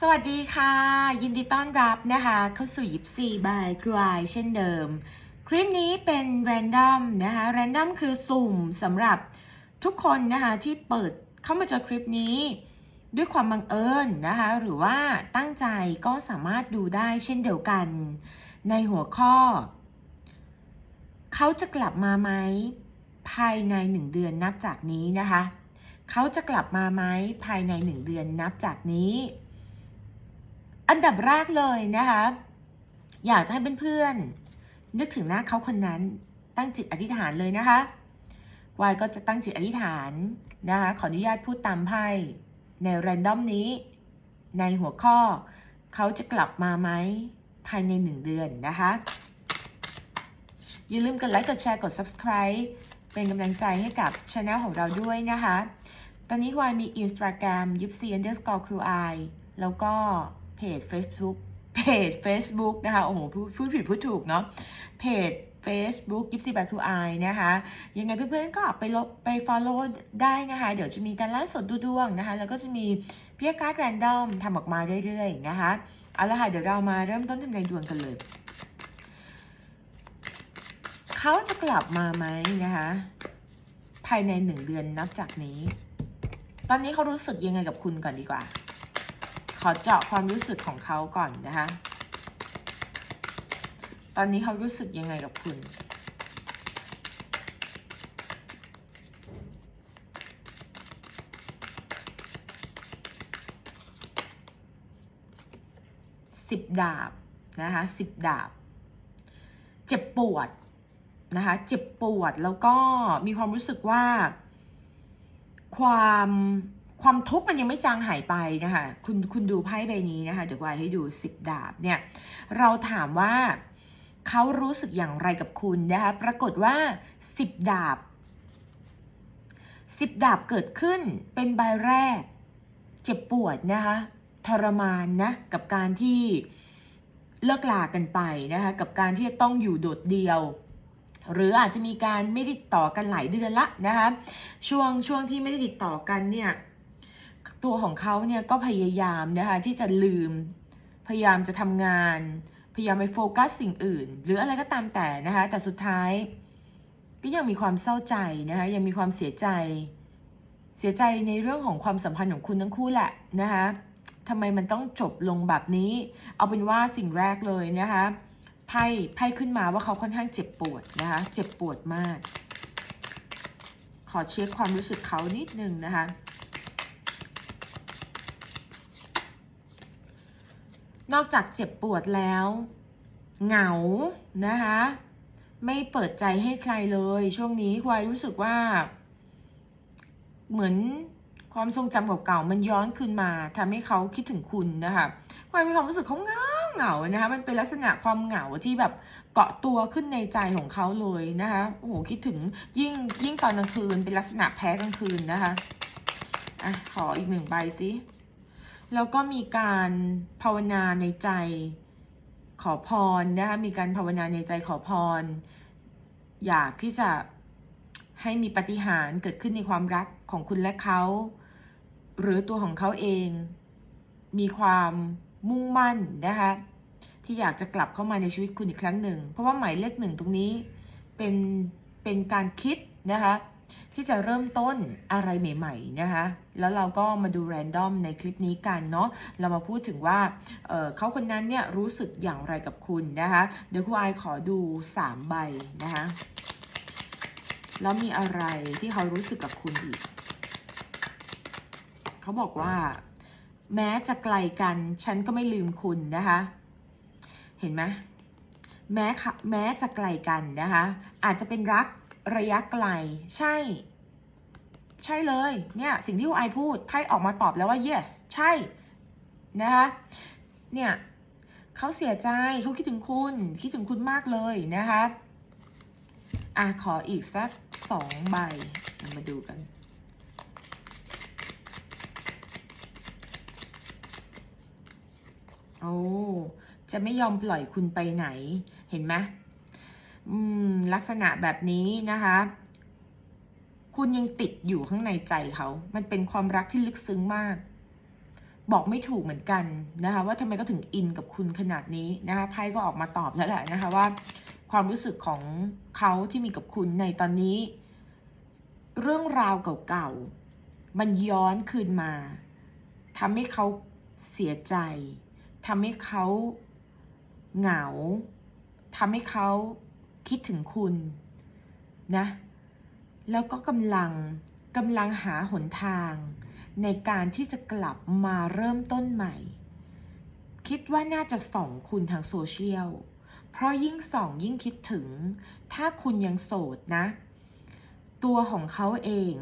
สวัสดีค่ะ ยินดีต้อนรับนะคะ เข้าสู่ยิปซีบายครูไอเช่นเดิม คลิปนี้เป็น r รนดอมนะคะ r รนดอมคือสุ่มสำหรับทุกคนนะคะ ที่เปิดเข้ามาเจอคลิปนี้ ด้วยความบังเอิญนะคะ หรือว่าตั้งใจก็สามารถดูได้เช่นเดียวกัน ในหัวข้อ เขาจะกลับมาไหมภายในหนึ่งเดือนนับจากนี้นะคะ เขาจะกลับมาไหมภายในหนึ่งเดือนนับจากนี้ อันดับแรกเลยนะคะ อยากจะให้เพื่อนๆนึกถึงหน้าเขาคนนั้นตั้งจิตอธิษฐานเลยนะคะวายก็จะตั้งจิตอธิษฐานนะคะขออนุญาตพูดตามไพ่ในแรนดอมนี้ ในหัวข้อเขาจะกลับมาไหมภายในหนึ่งเดือนนะคะ อย่าลืมกดไลค์กดแชร์กด subscribe เป็นกำลังใจให้กับช anel ของเราด้วยนะคะ ตอนนี้วายมี Instagram ยิปซี underscore ครูไอแล้วก็ เพจ Facebook เพจ Facebook นะคะ โอ้โหพูดผิดพูดถูกเนาะเพจ Facebook ยิปซีบายครูไอนะคะ ยังไงเพื่อนๆก็ไปลบไป follow ได้นะคะ เดี๋ยวจะมีการไลฟ์สดดูดวงนะคะ แล้วก็จะมีเพียการ์ดแรนดอมทำออกมาเรื่อยๆนะคะ เอาละค่ะ เดี๋ยวเรามาเริ่มต้นทำนายดวงกันเลย เขาจะกลับมาไหมนะคะ ภายในหนึ่งเดือนนับจากนี้ ตอนนี้เขารู้สึกยังไงกับคุณก่อนดีกว่า ขอเจาะความรู้สึกของเขาก่อนนะคะ ตอนนี้เขารู้สึกยังไงกับคุณ สิบดาบนะคะสิบดาบ เจ็บปวดนะคะ เจ็บปวดแล้วก็มีความรู้สึกว่าความ ความทุกข์มันยังไม่จางหายไปนะคะ คุณคุณดูไพ่ใบนี้นะคะ เดี๋ยววายให้ดูสิบดาบเนี่ย เราถามว่าเขารู้สึกอย่างไรกับคุณนะคะ ปรากฏว่าสิบดาบสิบดาบเกิดขึ้นเป็นใบแรก เจ็บปวดนะคะทรมานนะกับการที่เลิกลากันไปนะคะกับการที่จะต้องอยู่โดดเดียว หรืออาจจะมีการไม่ได้ติดต่อกันหลายเดือนละนะคะช่วงช่วงที่ไม่ได้ติดต่อกันเนี่ย ตัวของเขาเนี่ยก็พยายามนะคะที่จะลืม พยายามจะทำงาน พยายามไปโฟกัสสิ่งอื่น หรืออะไรก็ตามแต่นะคะ แต่สุดท้าย ก็ยังมีความเศร้าใจนะคะยังมีความเสียใจ เสียใจในเรื่องของความสัมพันธ์ของคุณทั้งคู่แหละนะคะทำไมมันต้องจบลงแบบนี้ เอาเป็นว่าสิ่งแรกเลยนะคะไพ่ไพ่ขึ้นมาว่าเขาค่อนข้างเจ็บปวดนะคะเจ็บปวดมาก ขอเช็คความรู้สึกเขานิดนึงนะคะ นอกจากเจ็บปวดแล้ว เหงานะคะ ไม่เปิดใจให้ใครเลย ช่วงนี้ควายรู้สึกว่า เหมือนความทรงจำเก่าๆมันย้อนคืนมาทำให้เขาคิดถึงคุณนะคะควายมีความรู้สึกเขาเหงาเหงานะคะมันเป็นลักษณะความเหงาที่แบบเกาะตัวขึ้นในใจของเขาเลยนะคะโอ้โหคิดถึงยิ่งยิ่งตอนกลางคืนเป็นลักษณะแพ้กลางคืนนะคะอะขออีกหนึ่งใบสิ แล้วก็มีการภาวนาในใจขอพรนะคะมีการภาวนาในใจขอพร อยากที่จะให้มีปฏิหารเกิดขึ้นในความรักของคุณและเขา หรือตัวของเขาเอง มีความมุ่งมั่นนะคะที่อยากจะกลับเข้ามาในชีวิตคุณอีกครั้งหนึ่ง เพราะว่าหมายเลขหนึ่งตรงนี้เป็นเป็นการคิดนะคะ ที่จะเริ่มต้นอะไรใหม่ๆนะคะแล้วเราก็มาดูแรนดอมในคลิปนี้กันเนาะเรามาพูดถึงว่าเเขาคนนั้นเนี่ยรู้สึกอย่างไรกับคุณนะคะเดี๋ยวคุณไอขอดู3ใบนะคะแล้วมีอะไรที่เขารู้สึกกับคุณอีก เขาบอกว่า แม้จะไกลกันฉันก็ไม่ลืมคุณนะคะ เห็นไหมแม้ค่ะแม้จะไกลกันนะคะ อาจจะเป็นรัก ระยะไกล ใช่ ใช่เลย เนี่ย สิ่งที่คุณไอพูดไพ่ออกมาตอบแล้วว่า yes ใช่ นะคะ เนี่ยเขาเสียใจเขาคิดถึงคุณ คิดถึงคุณมากเลยนะคะอะขออีกสักสองใบ มาดูกัน โอ้ จะไม่ยอมปล่อยคุณไปไหน เห็นไหมอืม ลักษณะแบบนี้นะคะ คุณยังติดอยู่ข้างในใจเขา มันเป็นความรักที่ลึกซึ้งมาก บอกไม่ถูกเหมือนกันนะคะ ว่าทำไมก็ถึงอินกับคุณขนาดนี้นะคะไพ่ก็ออกมาตอบแล้วแหละนะคะว่า ความรู้สึกของเขาที่มีกับคุณในตอนนี้ เรื่องราวเก่าๆมันย้อนคืนมาทำให้เขาเสียใจทำให้เขาเหงาทำให้เขา คิดถึงคุณนะ แล้วก็กำลังกำลังหาหนทาง ในการที่จะกลับมาเริ่มต้นใหม่ คิดว่าน่าจะส่องคุณทางโซเชียล เพราะยิ่งส่องยิ่งคิดถึง ถ้าคุณยังโสดนะ ตัวของเขาเอง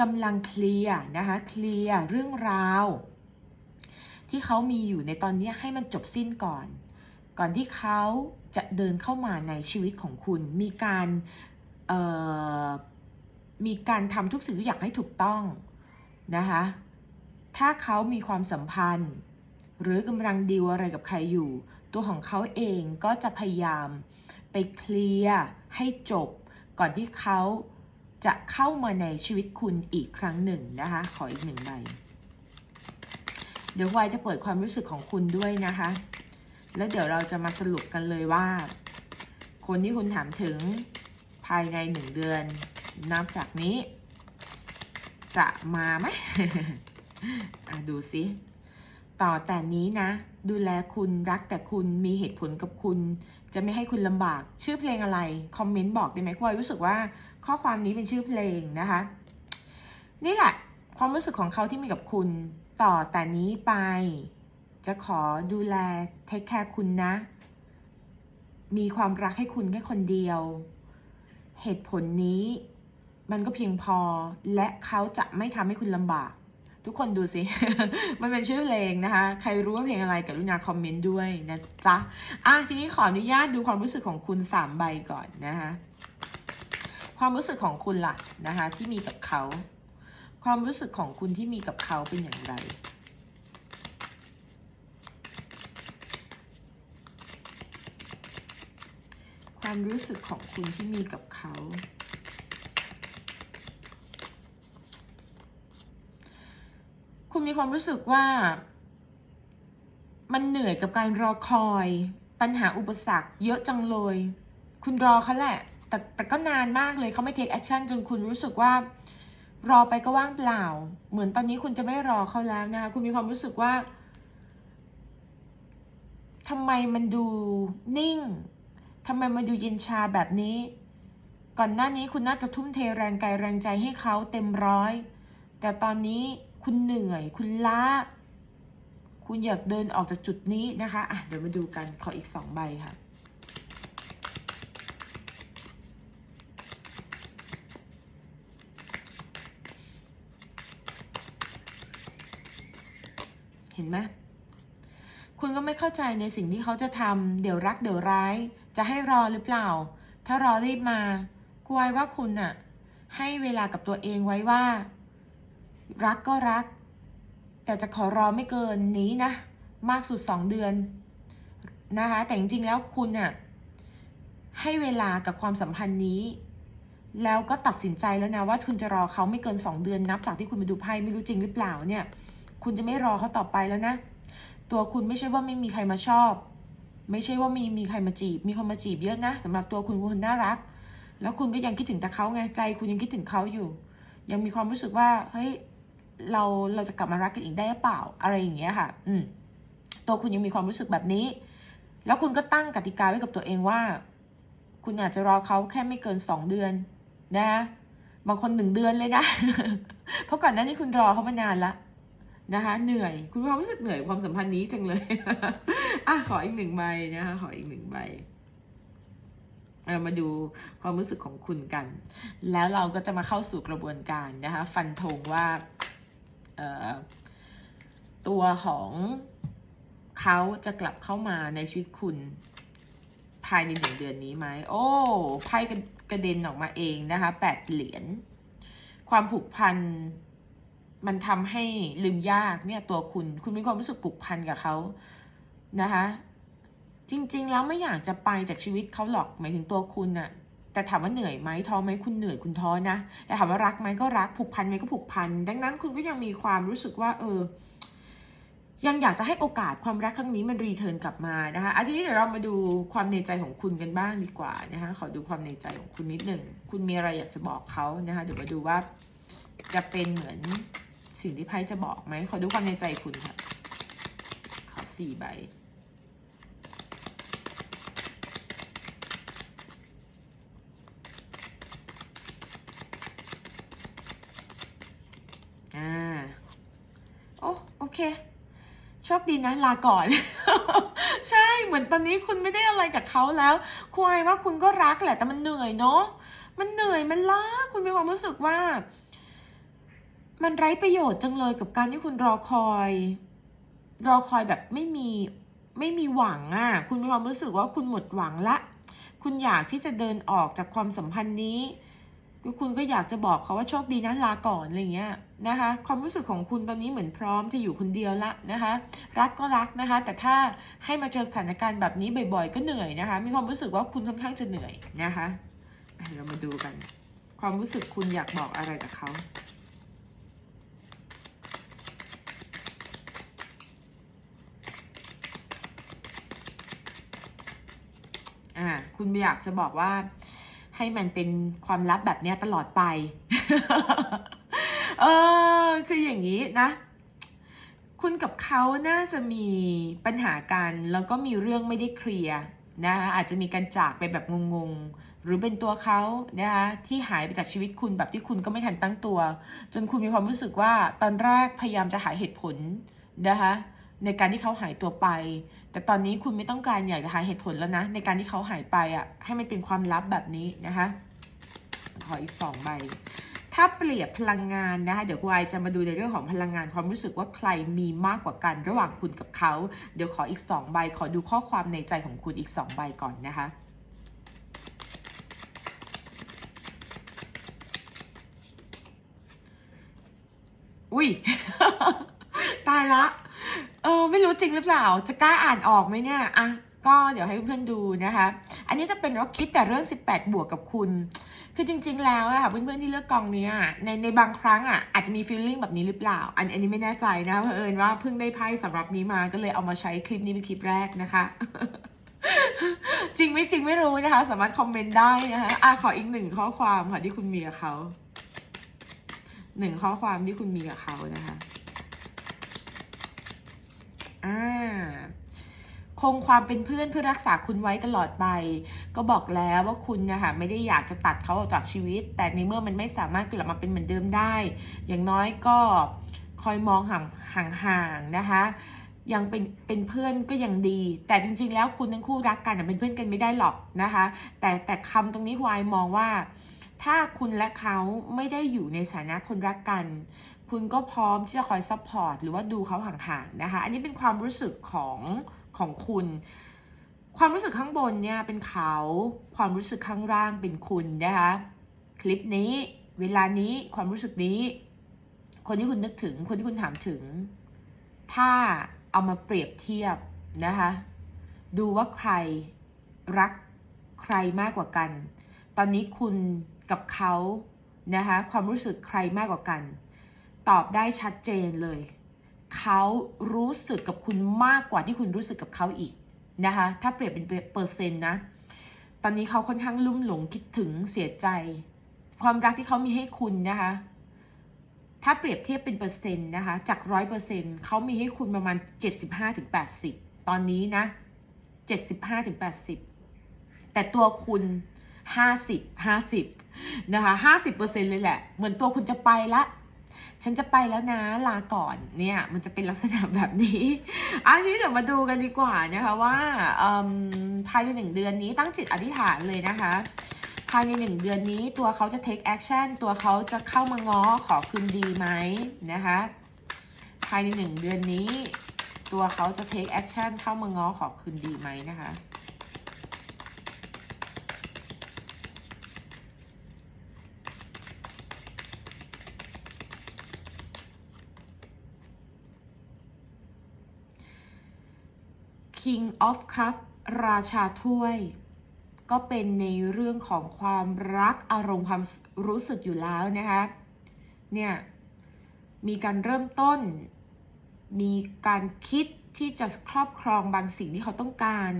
กำลังเคลียร์นะคะ เคลียร์เรื่องราว ที่เขามีอยู่ในตอนนี้ให้มันจบสิ้นก่อน ก่อนที่เขา จะเดินเข้ามาในชีวิตของคุณ มีการมีการทำทุกสิ่งทุกอย่างให้ถูกต้องนะคะ ถ้าเขามีความสัมพันธ์ หรือกำลังดีลอะไรกับใครอยู่ ตัวของเขาเองก็จะพยายามไปเคลียร์ให้จบ ก่อนที่เขาจะเข้ามาในชีวิตคุณอีกครั้งหนึ่งนะคะ ขออีกหนึ่งใบ เดี๋ยววายจะเปิดความรู้สึกของคุณด้วยนะคะ แล้วเดี๋ยวเราจะมาสรุปกันเลยว่า คนที่คุณถามถึงภายในหนึ่งเดือน นับจากนี้ จะมาไหมอะดูสิต่อแต่นี้นะ ดูแลคุณรักแต่คุณมีเหตุผลกับคุณ จะไม่ให้คุณลำบาก ชื่อเพลงอะไร คอมเมนต์บอกได้ไหมคุณวายรู้สึกว่าข้อความนี้เป็นชื่อเพลงนะคะ นี่แหละ ความรู้สึกของเขาที่มีกับคุณ ต่อแต่นี้ไป จะขอดูแลเทคแคร์คุณนะ มีความรักให้คุณแค่คนเดียว เหตุผลนี้มันก็เพียงพอและเขาจะไม่ทำให้คุณลำบาก ทุกคนดูสิ มันเป็นชื่อเพลงนะคะ ใครรู้ว่าเพลงอะไรกรุณาคอมเมนต์ด้วยนะจ๊ะ อะ ทีนี้ขออนุญาตดูความรู้สึกของคุณสามใบก่อนนะคะ ความรู้สึกของคุณล่ะนะคะที่มีกับเขา ความรู้สึกของคุณที่มีกับเขาเป็นอย่างไร ความรู้สึกของคุณที่มีกับเขา คุณมีความรู้สึกว่า มันเหนื่อยกับการรอคอย ปัญหาอุปสรรคเยอะจังเลย คุณรอเขาแหละ แต่แต่ก็นานมากเลยเขาไม่เทคแอคชั่นจนคุณรู้สึกว่า รอไปก็ว่างเปล่า เหมือนตอนนี้คุณจะไม่รอเขาแล้วนะคะคุณมีความรู้สึกว่าทำไมมันดูนิ่ง ทำไมมันดูเย็นชาแบบนี้ ก่อนหน้านี้คุณน่าจะทุ่มเทแรงกายแรงใจให้เขาเต็มร้อย แต่ตอนนี้คุณเหนื่อย คุณล้า คุณอยากเดินออกจากจุดนี้นะคะอะเดี๋ยวมาดูกันขออีกสองใบค่ะเห็นไหมคุณก็ไม่เข้าใจในสิ่งที่เขาจะทำเดี๋ยวรักเดี๋ยวร้าย จะให้รอหรือเปล่า ถ้ารอรีบมากูไว้ว่าคุณน่ะ ให้เวลากับตัวเองไว้ว่า รักก็รัก แต่จะขอรอไม่เกินนี้นะ มากสุดสองเดือนนะคะ แต่จริงๆแล้วคุณน่ะ ให้เวลากับความสัมพันธ์นี้ แล้วก็ตัดสินใจแล้วนะว่าคุณจะรอเขาไม่เกินสองเดือนนับจากที่คุณไปดูไพ่ไม่รู้จริงหรือเปล่าเนี่ย คุณจะไม่รอเขาต่อไปแล้วนะ ตัวคุณไม่ใช่ว่าไม่มีใครมาชอบ ไม่ใช่ว่ามีมีใครมาจีบ มีคนมาจีบเยอะนะสำหรับตัวคุณคุณน่ารัก แล้วคุณก็ยังคิดถึงแต่เขาไงใจคุณยังคิดถึงเขาอยู่ ยังมีความรู้สึกว่าเฮ้ยเราเราจะกลับมารักกันอีกได้หรือเปล่าอะไรอย่างเงี้ยค่ะ อืมตัวคุณยังมีความรู้สึกแบบนี้ แล้วคุณก็ตั้งกติกาไว้กับตัวเองว่า คุณอาจจะรอเขาแค่ไม่เกินสองเดือน นะบางคนหนึ่งเดือนเลยนะ เพราะก่อนหน้านี้คุณรอเขามานานละ นะคะเหนื่อย คุณมีความรู้สึกเหนื่อยความสัมพันธ์นี้จังเลยอะขออีกหนึ่งใบนะคะขออีกหนึ่งใบเรามาดูความรู้สึกของคุณกัน แล้วเราก็จะมาเข้าสู่กระบวนการนะคะฟันธงว่าตัวของเขาจะกลับเข้ามาในชีวิตคุณ ภายในหนึ่งเดือนนี้ไหมโอ้ไพ่กระเด็นออกมาเองนะคะแปดเหรียญความผูกพัน มันทำให้ลืมยากเนี่ยตัวคุณ คุณมีความรู้สึกผูกพันกับเขานะคะ จริง ๆ แล้วไม่อยากจะไปจากชีวิตเขาหรอกหมายถึงตัวคุณน่ะแต่ถามว่าเหนื่อยไหมท้อไหมคุณเหนื่อยคุณท้อนะแต่ถามว่ารักไหมก็รักผูกพันไหมก็ผูกพันดังนั้นคุณก็ยังมีความรู้สึกว่า เออ ยังอยากจะให้โอกาสความรักครั้งนี้มันรีเทิร์นกลับมานะคะอันนี้เดี๋ยวเรามาดูความในใจของคุณกันบ้างดีกว่านะคะขอดูความในใจของคุณนิดหนึ่งคุณมีอะไรอยากจะบอกเขานะคะเดี๋ยวมาดูว่าจะเป็นเหมือน สิ่งที่ไพ่จะบอกไหมขอดูความในใจคุณค่ะ ขอสี่ใบอ่าโอ้โอเคโชคดีนะลาก่อน ใช่เหมือนตอนนี้คุณไม่ได้อะไรกับเขาแล้วควายว่าคุณก็รักแหละแต่มันเหนื่อยเนาะมันเหนื่อยมันล้าคุณมีความรู้สึกว่า มันไร้ประโยชน์จังเลยกับการที่คุณรอคอย รอคอยแบบไม่มีไม่มีหวังอะ่ะ คุณมีความรู้สึกว่าคุณหมดหวังละ คุณอยากที่จะเดินออกจากความสัมพันธ์นี้ คุณก็อยากจะบอกเขาว่าโชคดีนะลาก่อนอะไรเงี้ยนะคะ ความรู้สึกของคุณตอนนี้เหมือนพร้อมจะอยู่คนเดียวละนะคะ รักก็รักนะคะ แต่ถ้าให้มาเจอสถานการณ์แบบนี้บ่อย ๆ ก็เหนื่อยนะคะ มีความรู้สึกว่าคุณค่อนข้างจะเหนื่อยนะคะอะเรามาดูกัน ความรู้สึกคุณอยากบอกอะไรกับเขา อ่าคุณอยากจะบอกว่า ให้มันเป็นความลับแบบเนี้ยตลอดไป เออ คืออย่างนี้นะ คุณกับเขาน่าจะมีปัญหากันแล้วก็มีเรื่องไม่ได้เคลียร์นะคะอาจจะมีการจากไปแบบงงๆ หรือเป็นตัวเขานะคะที่หายไปจากชีวิตคุณแบบที่คุณก็ไม่ทันตั้งตัว จนคุณมีความรู้สึกว่าตอนแรกพยายามจะหาเหตุผลนะคะ ในการที่เขาหายตัวไป แต่ตอนนี้คุณไม่ต้องการอยากจะหาเหตุผลแล้วนะ ในการที่เขาหายไปอะ ให้มันเป็นความลับแบบนี้นะคะขออีกสองใบ ถ้าเปรียบพลังงานนะคะ เดี๋ยวกูไอจะมาดูในเรื่องของพลังงานความรู้สึกว่าใครมีมากกว่ากันระหว่างคุณกับเขา เดี๋ยวขออีก2ใบ ขอดูข้อความในใจของคุณอีก2ใบก่อนนะคะอุ้ย ตายละ ไม่รู้จริงหรือเปล่า จะกล้าอ่านออกไหมเนี่ยอะก็เดี๋ยวให้เพื่อนดูนะคะ อันนี้จะเป็นว่าคิดแต่เรื่อง 18 บวกกับคุณ คือจริง ๆ แล้วอะค่ะเพื่อนๆที่เลือกกองนี้ในในบางครั้งอะอาจจะมีฟีลลิ่งแบบนี้หรือเปล่า อันอันนี้ไม่แน่ใจนะเพราะเอิญว่าเพิ่งได้ไพ่สำหรับนี้มาก็เลยเอามาใช้คลิปนี้เป็นคลิปแรกนะคะจริงไม่จริงไม่รู้นะคะ สามารถคอมเมนต์ได้นะคะอะขออีกหนึ่งข้อความค่ะที่คุณมีกับเขาหนึ่งข้อความที่คุณมีกับเขานะคะ อ่าคงความเป็นเพื่อนเพื่อรักษาคุณไว้ตลอดไป ก็บอกแล้วว่าคุณนะคะไม่ได้อยากจะตัดเขาออกจากชีวิต แต่ในเมื่อมันไม่สามารถกลับมาเป็นเหมือนเดิมได้ อย่างน้อยก็คอยมองห่างห่างๆนะคะ ยังเป็นเป็นเพื่อนก็ยังดี แต่จริง ๆ แล้วคุณทั้งคู่รักกันเป็นเพื่อนกันไม่ได้หรอกนะคะ แต่แต่คำตรงนี้ควายมองว่า ถ้าคุณและเขาไม่ได้อยู่ในฐานะคนรักกัน คุณก็พร้อมที่จะคอยซัพพอร์ตหรือว่าดูเขาห่างๆนะคะ อันนี้เป็นความรู้สึกของของคุณ ความรู้สึกข้างบนเนี่ยเป็นเขาความรู้สึกข้างล่างเป็นคุณนะคะคลิปนี้เวลานี้ความรู้สึกนี้ คนที่คุณนึกถึง คนที่คุณถามถึง ถ้าเอามาเปรียบเทียบนะคะดูว่าใครรักใครมากกว่ากัน ตอนนี้คุณกับเขานะคะความรู้สึกใครมากกว่ากัน ตอบได้ชัดเจนเลย เขารู้สึกกับคุณมากกว่าที่คุณรู้สึกกับเขาอีกนะคะ ถ้าเปรียบเป็นเปอร์เซ็นต์นะ ตอนนี้เขาค่อนข้างลุ่มหลงคิดถึงเสียใจ ความรักที่เขามีให้คุณนะคะ ถ้าเปรียบเทียบเป็นเปอร์เซ็นต์นะคะ จากร้อยเปอร์เซ็นต์เขามีให้คุณประมาณเจ็ดสิบห้าถึงแปดสิบตอนนี้นะเจ็ดสิบห้าถึงแปดสิบแต่ตัวคุณห้าสิบห้าสิบนะคะห้าสิบเปอร์เซ็นต์เลยแหละ เหมือนตัวคุณจะไปละ ฉันจะไปแล้วนะลาก่อนเนี่ยมันจะเป็นลักษณะแบบนี้อันนี้เดี๋ยวมาดูกันดีกว่านะคะว่าภายในหนึ่งเดือนนี้ตั้งจิตอธิษฐานเลยนะคะ ภายในหนึ่งเดือนนี้ตัวเขาจะ take action ตัวเขาจะเข้ามาง้อขอคืนดีไหมนะคะภายในหนึ่งเดือนนี้ ตัวเขาจะ take action เข้ามาง้อขอคืนดีไหมนะคะ King of Cup ราชาถ้วย ก็เป็นในเรื่องของความรักอารมณ์ความรู้สึกอยู่แล้วนะคะ เนี่ยมีการเริ่มต้น มีการคิดที่จะครอบครองบางสิ่งที่เขาต้องการ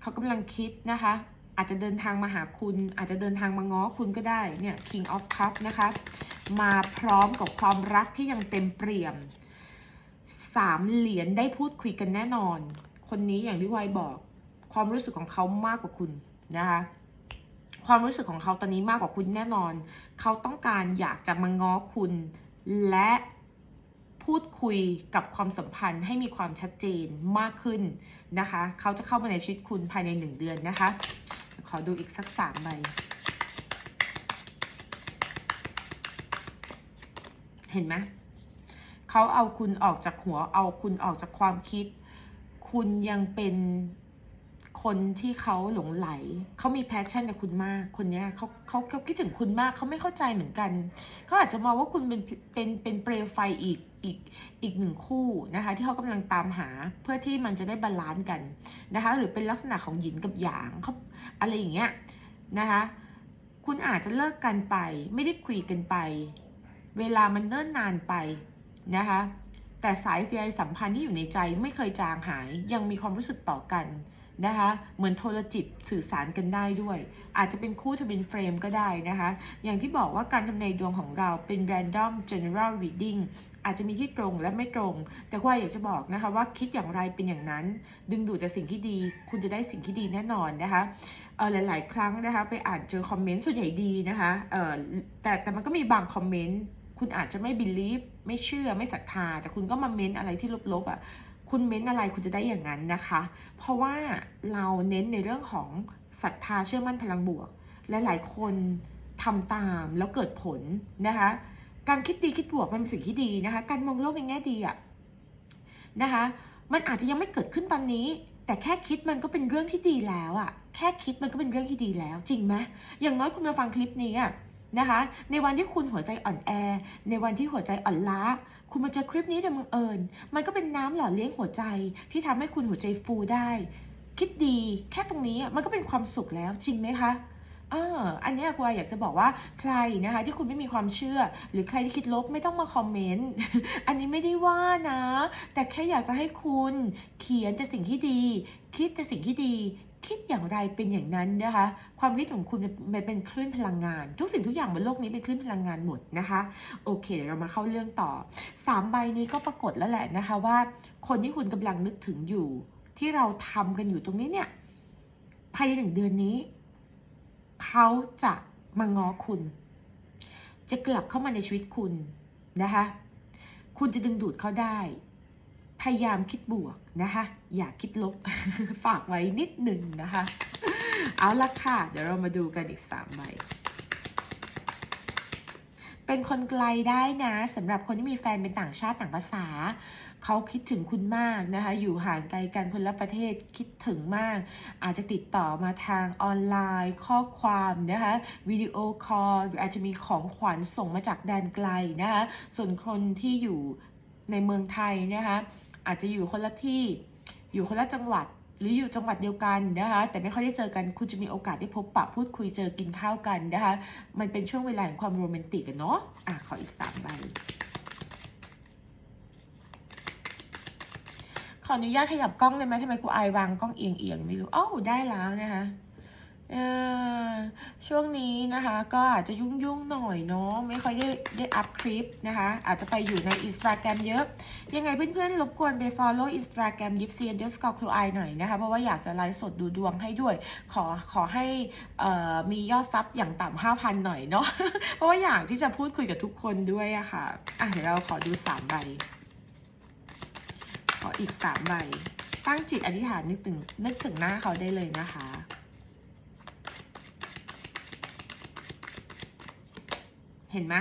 เขากำลังคิดนะคะ อาจจะเดินทางมาหาคุณ อาจจะเดินทางมาง้อคุณก็ได้ เนี่ย King of Cup นะคะ มาพร้อมกับความรักที่ยังเต็มเปี่ยม สามเหรียญได้พูดคุยกันแน่นอน คนนี้อย่างที่วายบอก ความรู้สึกของเขามากกว่าคุณนะคะความรู้สึกของเขาตอนนี้มากกว่าคุณแน่นอน เขาต้องการอยากจะมาง้อคุณ และพูดคุยกับความสัมพันธ์ให้มีความชัดเจนมากขึ้นนะคะ เขาจะเข้ามาในชีวิตคุณภายในหนึ่งเดือนนะคะ ขอดูอีกสักสามใบ เห็นไหม เขาเอาคุณออกจากหัว เอาคุณออกจากความคิด คุณยังเป็นคนที่เขาหลงไหล เขามีแพชชั่นกับคุณมาก คนเนี้ยเขาเขาเขาคิดถึงคุณมาก เขาไม่เข้าใจเหมือนกัน เขาอาจจะมองว่าคุณเป็นเป็นเป็นเปลวไฟอีกอีกอีกหนึ่งคู่นะคะ ที่เขากำลังตามหาเพื่อที่มันจะได้บาลานซ์กันนะคะ หรือเป็นลักษณะของหยินกับหยางเขาอะไรอย่างเงี้ยนะคะ คุณอาจจะเลิกกันไป ไม่ได้คุยกันไป เวลามันเนิ่นนานไปนะคะ แต่สายเสียสัมพันธ์ที่อยู่ในใจไม่เคยจางหาย ยังมีความรู้สึกต่อกันนะคะ เหมือนโทรจิตสื่อสารกันได้ด้วย อาจจะเป็นคู่ทวินเฟรมก็ได้นะคะ อย่างที่บอกว่าการทำนายดวงของเราเป็น random general reading อาจจะมีที่ตรงและไม่ตรง แต่ว่าอยากจะบอกนะคะว่าคิดอย่างไรเป็นอย่างนั้น ดึงดูดแต่สิ่งที่ดี คุณจะได้สิ่งที่ดีแน่นอนนะคะเออหลาย ๆ ครั้งนะคะ ไปอ่านเจอคอมเมนต์ส่วนใหญ่ดีนะคะเออแต่แต่มันก็มีบางคอมเมนต์ คุณอาจจะไม่ believe ไม่เชื่อไม่ศรัทธา แต่คุณก็มาเม้นอะไรที่ลบๆอะคุณเม้นอะไรคุณจะได้อย่างนั้นนะคะ เพราะว่าเราเน้นในเรื่องของศรัทธาเชื่อมั่นพลังบวก และหลายคนทำตามแล้วเกิดผลนะคะ การคิดดีคิดบวกมันเป็นสิ่งที่ดีนะคะ การมองโลกในแง่ดีอะนะคะ มันอาจจะยังไม่เกิดขึ้นตอนนี้ แต่แค่คิดมันก็เป็นเรื่องที่ดีแล้วอะแค่คิดมันก็เป็นเรื่องที่ดีแล้ว จริงไหมอย่างน้อยคุณมาฟังคลิปนี้อะ นะคะ ในวันที่คุณหัวใจอ่อนแอ ในวันที่หัวใจอ่อนล้า คุณมาเจอคลิปนี้โดยบังเอิญ มันก็เป็นน้ำหล่อเลี้ยงหัวใจ ที่ทำให้คุณหัวใจฟูได้ คิดดีแค่ตรงนี้อะมันก็เป็นความสุขแล้วจริงไหมคะเอออันนี้ยกวาอยากจะบอกว่าใครนะคะ ที่คุณไม่มีความเชื่อ หรือใครที่คิดลบไม่ต้องมาคอมเมนต์ อันนี้ไม่ได้ว่านะ แต่แค่อยากจะให้คุณเขียนแต่สิ่งที่ดี คิดแต่สิ่งที่ดี คิดอย่างไรเป็นอย่างนั้นนะคะ ความคิดของคุณมันเป็นคลื่นพลังงาน ทุกสิ่งทุกอย่างบนโลกนี้เป็นคลื่นพลังงานหมดนะคะ โอเคเดี๋ยวเรามาเข้าเรื่องต่อสามใบนี้ก็ปรากฏแล้วแหละนะคะว่า คนที่คุณกำลังนึกถึงอยู่ ที่เราทำกันอยู่ตรงนี้เนี่ยภายในหนึ่งเดือนนี้ เขาจะมาง้อคุณ จะกลับเข้ามาในชีวิตคุณนะคะ คุณจะดึงดูดเขาได้ พยายามคิดบวกนะคะ อย่าคิดลบ ฝากไว้นิดหนึ่งนะคะ เอาละค่ะ เดี๋ยวเรามาดูกันอีกสามใบเป็นคนไกลได้นะสำหรับคนที่มีแฟนเป็นต่างชาติต่างภาษา เขาคิดถึงคุณมากนะคะ อยู่ห่างไกลกันคนละประเทศคิดถึงมาก อาจจะติดต่อมาทางออนไลน์ ข้อความนะคะวิดีโอคอลหรืออาจจะมีของขวัญส่งมาจากแดนไกลนะคะส่วนคนที่อยู่ในเมืองไทยนะคะ อาจจะอยู่คนละที่ อยู่คนละจังหวัด หรืออยู่จังหวัดเดียวกันนะคะ แต่ไม่ค่อยได้เจอกัน คุณจะมีโอกาสได้พบปะพูดคุยเจอกินข้าวกันนะคะ มันเป็นช่วงเวลาแห่งความโรแมนติกกันเนาะ อะ ขออีกสามใบ ขออนุญาตขยับกล้องได้ไหมทำไมครูอายวางกล้องเอียงๆไม่รู้อ้าวได้แล้วนะคะ ช่วงนี้นะคะก็อาจจะยุ่งๆหน่อยเนาะไม่ค่อยได้ได้อัพคลิปนะคะ อาจจะไปอยู่ใน Instagram เยอะ ยังไงเพื่อนๆรบกวนไป follow Instagram ยิปซี underscore ครูไอหน่อยนะคะ เพราะว่าอยากจะไลฟ์สดดูดวงให้ด้วย ขอขอให้มียอดซับอย่างต่ำห้าพันหน่อยเนาะเพราะว่าอยากที่จะพูดคุยกับทุกคนด้วยอะค่ะอะเดี๋ยวเราขอดูสามใบ ขออีกสามใบตั้งจิตอธิษฐานนึกถึงนึกถึงหน้าเขาได้เลยนะคะ เห็นไหม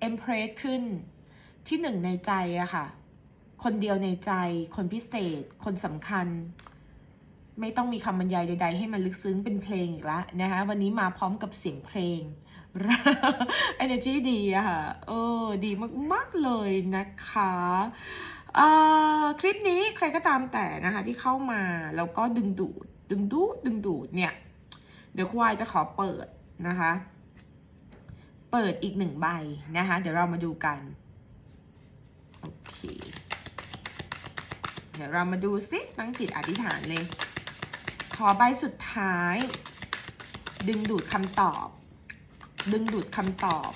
เอ็มเพรสขึ้นที่หนึ่งในใจอะค่ะ คนเดียวในใจ คนพิเศษ คนสำคัญ ไม่ต้องมีคำบรรยายใด ๆ ให้มันลึกซึ้งเป็นเพลงอีกแล้วนะคะ วันนี้มาพร้อมกับเสียงเพลง energy ดีอะค่ะเออดีมาก ๆ เลยนะคะคลิปนี้ใครก็ตามแต่นะคะที่เข้ามา แล้วก็ดึงดูด ดึงดูดดึงดูดเนี่ย เดี๋ยวควายจะขอเปิดนะคะ เปิดอีกหนึ่งใบนะคะ เดี๋ยวเรามาดูกัน โอเค เดี๋ยวเรามาดูซิตั้งจิตอธิษฐานเลย ขอใบสุดท้าย ดึงดูดคำตอบ ดึงดูดคำตอบ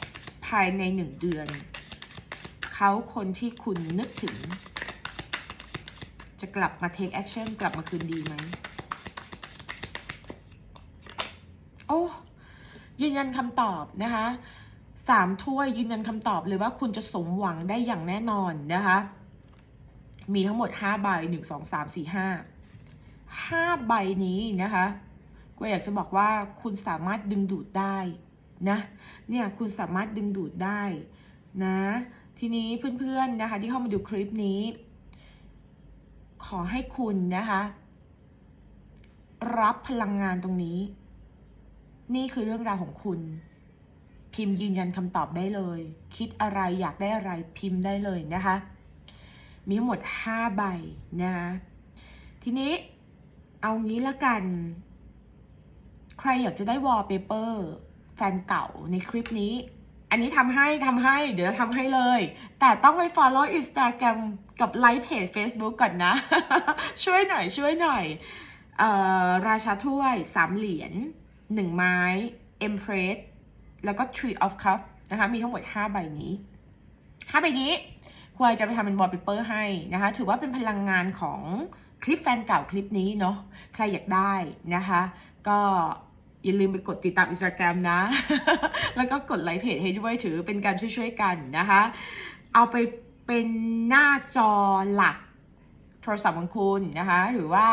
ภายในหนึ่งเดือน เขาคนที่คุณนึกถึง จะกลับมา take action กลับมาคืนดีไหม โอ้ยืนยันคำตอบนะคะ สามถ้วยยืนยันคำตอบเลยว่าคุณจะสมหวังได้อย่างแน่นอนนะคะ มีทั้งหมดห้าใบหนึ่งสองสามสี่ห้าห้าใบนี้นะคะก็อยากจะบอกว่าคุณสามารถดึงดูดได้นะเนี่ยคุณสามารถดึงดูดได้นะทีนี้เพื่อนๆนะคะที่เข้ามาดูคลิปนี้ ขอให้คุณนะคะรับพลังงานตรงนี้ นี่คือเรื่องราวของคุณ พิมพ์ยืนยันคำตอบได้เลย คิดอะไรอยากได้อะไรพิมพ์ได้เลยนะคะ มีทั้งหมด 5 ใบนะคะทีนี้เอางี้ละกัน ใครอยากจะได้วอลเปเปอร์แฟนเก่าในคลิปนี้ อันนี้ทำให้ทำให้ เดี๋ยวทำให้เลย แต่ต้องไป follow Instagram กับไลค์เพจ Facebook ก่อนนะ ช่วยหน่อยช่วยหน่อยออราชาถ้วยสามเหรียญหนึ่งไม้ Empress แล้วก็ Tree of Cup นะคะ มีทั้งหมด 5 ใบนี้ 5 ใบนี้ควรจะไปทำเป็นวอลเปเปอร์ให้นะคะ ถือว่าเป็นพลังงานของคลิปแฟนเก่าคลิปนี้เนาะ ใครอยากได้นะคะ ก็อย่าลืมไปกดติดตาม Instagram นะ แล้วก็กดไลค์เพจให้ด้วยถือเป็นการช่วยๆกันนะคะ เอาไปเป็นหน้าจอหลักโทรศัพท์ของคุณนะคะ หรือว่า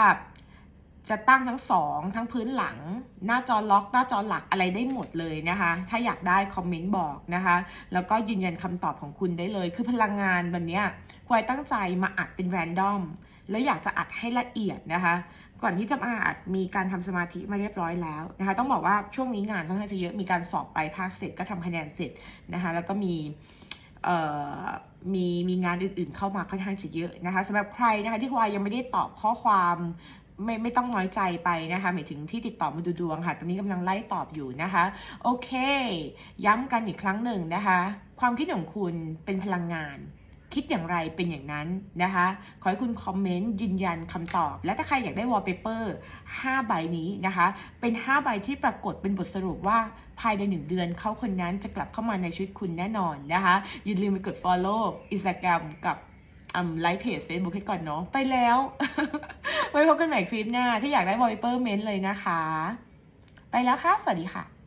จะตั้งทั้งสองทั้งพื้นหลัง หน้าจอล็อก หน้าจอหลักอะไรได้หมดเลยนะคะ ถ้าอยากได้คอมเมนต์บอกนะคะ แล้วก็ยืนยันคำตอบของคุณได้เลย คือพลังงานวันนี้ควายตั้งใจมาอัดเป็นแรนดอมแล้วอยากจะอัดให้ละเอียดนะคะ ก่อนที่จะมาอัดมีการทำสมาธิมาเรียบร้อยแล้วนะคะ ต้องบอกว่าช่วงนี้งานค่อนข้างจะเยอะมีการสอบไปลายภาคเสร็จก็ทำคะแนนเสร็จนะคะ แล้วก็มีมีมีงานอื่นๆเข้ามาค่อนข้างจะเยอะนะคะสำหรับใครนะคะที่ควายยังไม่ได้ตอบข้อความ ไม่ไม่ต้องน้อยใจไปนะคะหมายถึงที่ติดต่อมาดูดวงค่ะ ตอนนี้กำลังไล่ตอบอยู่นะคะ โอเค ย้ำกันอีกครั้งหนึ่งนะคะ ความคิดของคุณเป็นพลังงาน คิดอย่างไรเป็นอย่างนั้นนะคะ ขอให้คุณคอมเมนต์ยืนยันคำตอบ และถ้าใครอยากได้วอลเปเปอร์5ใบนี้นะคะ เป็น 5 ใบที่ปรากฏเป็นบทสรุปว่าภายใน1เดือนเขาคนนั้นจะกลับเข้ามาในชีวิตคุณแน่นอนนะคะอย่าลืมไปกด follow Instagram กับ ไลฟ์เพจ Facebook ให้ก่อนเนาะไปแล้ว ไว้พบกันใหม่คลิปหน้า ถ้าอยากได้วอลเปเปอร์เมนต์เลยนะคะ ไปแล้วค่ะ สวัสดีค่ะ